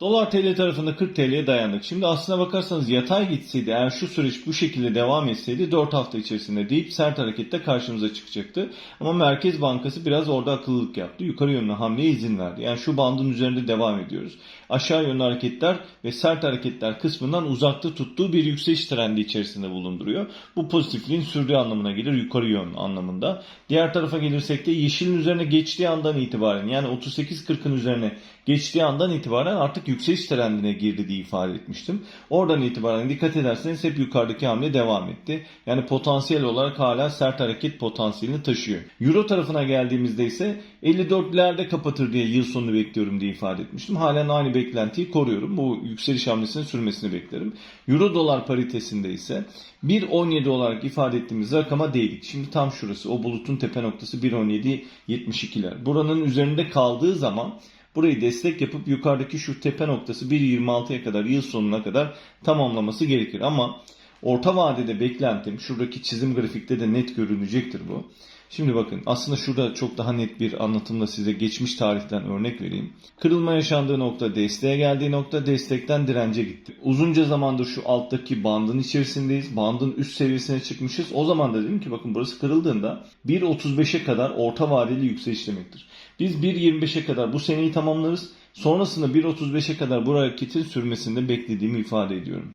Dolar TL tarafında 40 TL'ye dayandık. Şimdi aslına bakarsanız yatay gitseydi eğer şu süreç bu şekilde devam etseydi 4 hafta içerisinde deyip sert harekette karşımıza çıkacaktı. Ama Merkez Bankası biraz orada akıllılık yaptı. Yukarı yönlü hamleye izin verdi. Yani şu bandın üzerinde devam ediyoruz. Aşağı yönlü hareketler ve sert hareketler kısmından uzakta tuttuğu bir yükseliş trendi içerisinde bulunduruyor. Bu pozitifliğin sürdüğü anlamına gelir yukarı yön anlamında. Diğer tarafa gelirsek de yeşilin üzerine geçtiği andan itibaren yani 38.40'ın üzerine geçtiği andan itibaren artık yükseliş trendine girdi diye ifade etmiştim. Oradan itibaren dikkat ederseniz hep yukarıdaki hamle devam etti. Yani potansiyel olarak hala sert hareket potansiyelini taşıyor. Euro tarafına geldiğimizde ise 54'lerde kapatır diye yıl sonunu bekliyorum diye ifade etmiştim. Halen aynı beklentiyi koruyorum. Bu yükseliş hamlesinin sürmesini beklerim. Euro dolar paritesinde ise 1.17 olarak ifade ettiğimiz rakama değdik. Şimdi tam şurası o bulutun tepe noktası 1.17.72'ler. Buranın üzerinde kaldığı zaman Burayı destek yapıp yukarıdaki şu tepe noktası 1.26'ya kadar yıl sonuna kadar tamamlaması gerekir. Ama orta vadede beklentim şuradaki çizim grafikte de net görünecektir bu. Şimdi bakın aslında şurada çok daha net bir anlatımla size geçmiş tarihten örnek vereyim. Kırılma yaşandığı nokta desteğe geldiği nokta destekten dirence gitti. Uzunca zamandır şu alttaki bandın içerisindeyiz. Bandın üst seviyesine çıkmışız. O zaman da dedim ki bakın burası kırıldığında 1.35'e kadar orta vadeli yükseliş demektir. Biz 1.25'e kadar bu seneyi tamamlarız. Sonrasında 1.35'e kadar bu hareketin sürmesini beklediğimi ifade ediyorum.